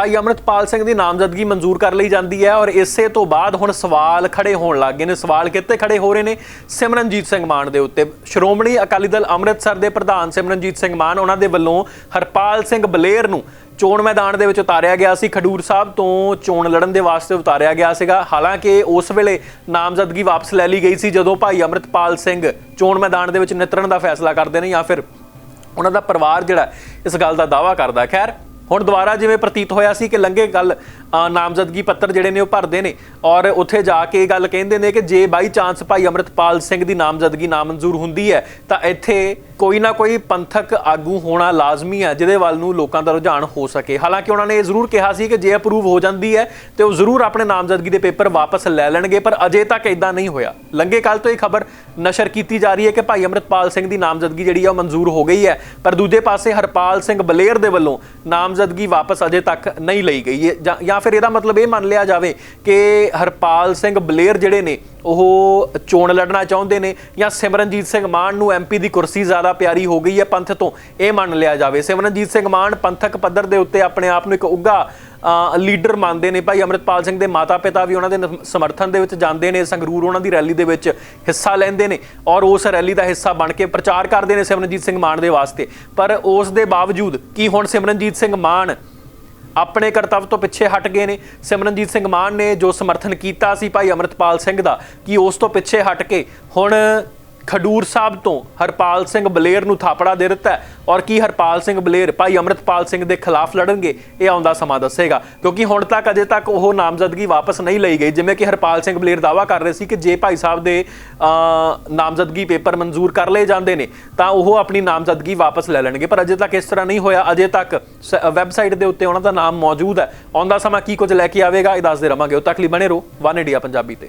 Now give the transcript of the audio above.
ਭਾਈ ਅਮਰਿਤਪਾਲ ਸਿੰਘ ਦੀ ਨਾਮਜ਼ਦਗੀ ਮਨਜ਼ੂਰ ਕਰ ਲਈ ਜਾਂਦੀ ਹੈ ਔਰ ਇਸੇ ਤੋਂ ਬਾਅਦ ਹੁਣ ਸਵਾਲ ਖੜੇ ਹੋਣ ਲੱਗ ਗਏ ਨੇ। ਸਵਾਲ ਕਿੱਥੇ ਖੜੇ ਹੋ ਰਹੇ ਨੇ? ਸਿਮਰਨਜੀਤ ਸਿੰਘ ਮਾਨ ਦੇ ਉੱਤੇ। ਸ਼੍ਰੋਮਣੀ ਅਕਾਲੀ ਦਲ ਅੰਮ੍ਰਿਤਸਰ ਦੇ ਪ੍ਰਧਾਨ ਸਿਮਰਨਜੀਤ ਸਿੰਘ ਮਾਨ ਉਹਨਾਂ ਦੇ ਵੱਲੋਂ ਹਰਪਾਲ ਸਿੰਘ ਬਲੇਰ ਨੂੰ ਚੋਣ ਮੈਦਾਨ ਦੇ ਵਿੱਚ ਉਤਾਰਿਆ ਗਿਆ ਸੀ। ਖਡੂਰ ਸਾਹਿਬ ਤੋਂ ਚੋਣ ਲੜਨ ਦੇ ਵਾਸਤੇ ਉਤਾਰਿਆ ਗਿਆ ਸੀਗਾ। ਹਾਲਾਂਕਿ ਉਸ ਵੇਲੇ ਨਾਮਜ਼ਦਗੀ ਵਾਪਸ ਲੈ ਲਈ ਗਈ ਸੀ ਜਦੋਂ ਭਾਈ ਅਮਰਿਤਪਾਲ ਸਿੰਘ ਚੋਣ ਮੈਦਾਨ ਦੇ ਵਿੱਚ ਨਿਤਰਨ ਦਾ ਫੈਸਲਾ ਕਰਦੇ ਨੇ ਜਾਂ ਫਿਰ ਉਹਨਾਂ ਦਾ ਪਰਿਵਾਰ ਜਿਹੜਾ ਇਸ ਗੱਲ ਦਾ ਦਾਵਾ ਕਰਦਾ। ਖੈਰ ਹੁਣ ਦੁਬਾਰਾ ਜਿਵੇਂ ਪ੍ਰਤੀਤ ਹੋਇਆ ਸੀ ਕਿ ਲੰਗੇ ਗੱਲ ਨਾਮਜ਼ਦਗੀ ਪੱਤਰ ਜਿਹੜੇ ਨੇ ਉਹ ਭਰਦੇ ਨੇ ਔਰ ਉੱਥੇ ਜਾ ਕੇ ਇਹ ਗੱਲ ਕਹਿੰਦੇ ਨੇ ਕਿ ਜੇ ਬਾਈ ਚਾਂਸ ਭਾਈ ਅਮਰਿਤਪਾਲ ਸਿੰਘ ਦੀ ਨਾਮਜ਼ਦਗੀ ਨਾਮਨਜ਼ੂਰ ਹੁੰਦੀ ਹੈ, ਤਾਂ ਇੱਥੇ ਕੋਈ ਨਾ ਕੋਈ ਪੰਥਕ ਆਗੂ ਹੋਣਾ ਲਾਜ਼ਮੀ ਹੈ ਜਿਹਦੇ ਵੱਲ ਨੂੰ ਲੋਕਾਂ ਦਾ ਰੁਝਾਨ ਹੋ ਸਕੇ। ਹਾਲਾਂਕਿ ਉਹਨਾਂ ਨੇ ਇਹ ਜ਼ਰੂਰ ਕਿਹਾ ਸੀ ਕਿ ਜੇ ਅਪਰੂਵ ਹੋ ਜਾਂਦੀ ਹੈ, ਤੇ ਉਹ ਜ਼ਰੂਰ ਆਪਣੇ ਨਾਮਜ਼ਦਗੀ ਦੇ ਪੇਪਰ ਵਾਪਸ ਲੈ ਲੈਣਗੇ, ਪਰ ਅਜੇ ਤੱਕ ਇਦਾਂ ਨਹੀਂ ਹੋਇਆ। ਲੰਗੇ ਕੱਲ ਤੋਂ ਇਹ ਖਬਰ ਨਸ਼ਰ ਕੀਤੀ ਜਾ ਰਹੀ ਹੈ ਕਿ ਭਾਈ ਅਮਰਿਤਪਾਲ ਸਿੰਘ ਦੀ ਨਾਮਜ਼ਦਗੀ ਜਿਹੜੀ ਆ ਉਹ ਮਨਜ਼ੂਰ ਹੋ ਗਈ ਹੈ, ਪਰ ਦੂਜੇ ਪਾਸੇ ਹਰਪਾਲ ਸਿੰਘ ਬਲੇਰ ਦੇ ਵੱਲੋਂ ਨਾਮਜ਼ਦਗੀ ਵਾਪਸ ਅਜੇ ਤੱਕ ਨਹੀਂ ਲਈ ਗਈ ਹੈ। ਜਾਂ- ਜਾਂ ਫਿਰ ਇਹਦਾ ਮਤਲਬ ਇਹ ਮੰਨ ਲਿਆ ਜਾਵੇ ਕਿ ਹਰਪਾਲ ਸਿੰਘ ਬਲੇਰ ਜਿਹੜੇ ਨੇ ਉਹ ਚੋਣ ਲੜਨਾ ਚਾਹੁੰਦੇ ਨੇ ਜਾਂ ਸਿਮਰਨਜੀਤ ਸਿੰਘ ਮਾਨ ਨੂੰ ਐਮਪੀ ਦੀ ਕੁਰਸੀ ਜ਼ਿਆਦਾ ਪਿਆਰੀ ਹੋ ਗਈ ਹੈ ਪੰਥ ਤੋਂ, ਇਹ ਮੰਨ ਲਿਆ ਜਾਵੇ। ਸਿਮਰਨਜੀਤ ਸਿੰਘ ਮਾਨ ਪੰਥਕ ਪੱਧਰ ਦੇ ਉੱਤੇ ਆਪਣੇ ਆਪ ਨੂੰ ਇੱਕ ਉੱਗਾ ਲੀਡਰ ਮੰਨਦੇ ਨੇ। ਭਾਈ ਅਮਰਿਤਪਾਲ ਸਿੰਘ ਦੇ ਮਾਤਾ-ਪਿਤਾ ਵੀ ਉਹਨਾਂ ਦੇ ਸਮਰਥਨ ਦੇ ਵਿੱਚ ਜਾਂਦੇ ਨੇ, ਸੰਗਰੂਰ ਉਹਨਾਂ ਦੀ ਰੈਲੀ ਦੇ ਵਿੱਚ ਹਿੱਸਾ ਲੈਂਦੇ ਨੇ ਔਰ ਉਸ ਰੈਲੀ ਦਾ ਹਿੱਸਾ ਬਣ ਕੇ ਪ੍ਰਚਾਰ ਕਰਦੇ ਨੇ ਸਿਮਰਨਜੀਤ ਸਿੰਘ ਮਾਨ ਦੇ ਵਾਸਤੇ। ਪਰ ਉਸ ਦੇ ਬਾਵਜੂਦ ਕੀ ਹੁਣ ਸਿਮਰਨਜੀਤ ਸਿੰਘ ਮਾਨ ਆਪਣੇ ਕਰਤੱਵ ਤੋਂ ਪਿੱਛੇ ਹਟ ਗਏ ਨੇ। ਸਿਮਰਨਜੀਤ ਸਿੰਘ ਮਾਨ ਨੇ ਜੋ ਸਮਰਥਨ ਕੀਤਾ ਸੀ ਭਾਈ ਅਮਰਿਤਪਾਲ ਸਿੰਘ ਦਾ, ਕਿ ਉਸ ਤੋਂ ਪਿੱਛੇ ਹਟ ਕੇ ਹੁਣ ਖਡੂਰ ਸਾਹਿਬ ਤੋਂ ਹਰਪਾਲ ਸਿੰਘ ਬਲੇਰ ਨੂੰ ਥਾਪੜਾ ਦੇ ਦਿੱਤਾ ਔਰ ਕੀ ਹਰਪਾਲ ਸਿੰਘ ਬਲੇਰ, ਭਾਈ ਅਮਰਿਤਪਾਲ ਸਿੰਘ ਦੇ ਖਿਲਾਫ ਲੜਨਗੇ, ਇਹ ਆਉਂਦਾ ਸਮਾਂ ਦੱਸੇਗਾ। ਕਿਉਂਕਿ ਹੁਣ ਤੱਕ ਅਜੇ ਤੱਕ ਉਹ ਨਾਮਜ਼ਦਗੀ ਵਾਪਸ ਨਹੀਂ ਲਈ ਗਈ, ਜਿਵੇਂ ਕਿ ਹਰਪਾਲ ਸਿੰਘ ਬਲੇਰ ਦਾਵਾ ਕਰ ਰਹੇ ਸੀ ਕਿ ਜੇ ਭਾਈ ਸਾਹਿਬ ਦੇ ਨਾਮਜ਼ਦਗੀ ਪੇਪਰ ਮਨਜ਼ੂਰ ਕਰ ਲਏ ਜਾਂਦੇ ਨੇ, ਤਾਂ ਉਹ ਆਪਣੀ ਨਾਮਜ਼ਦਗੀ ਵਾਪਸ ਲੈ ਲੈਣਗੇ। ਪਰ ਅਜੇ ਤੱਕ ਇਸ ਤਰ੍ਹਾਂ ਨਹੀਂ ਹੋਇਆ। ਅਜੇ ਤੱਕ ਵੈਬਸਾਈਟ ਦੇ ਉੱਤੇ ਉਹਨਾਂ ਦਾ ਨਾਮ ਮੌਜੂਦ ਹੈ। ਆਉਂਦਾ ਸਮਾਂ ਕੀ ਕੁਝ ਲੈ ਕੇ ਆਵੇਗਾ, ਇਹ ਦੱਸਦੇ ਰਵਾਂਗੇ। ਉਹ ਤੱਕ ਲਈ ਬਣੇ ਰਹੋ, ਵਨ ਇੰਡੀਆ ਪੰਜਾਬੀ ਤੇ।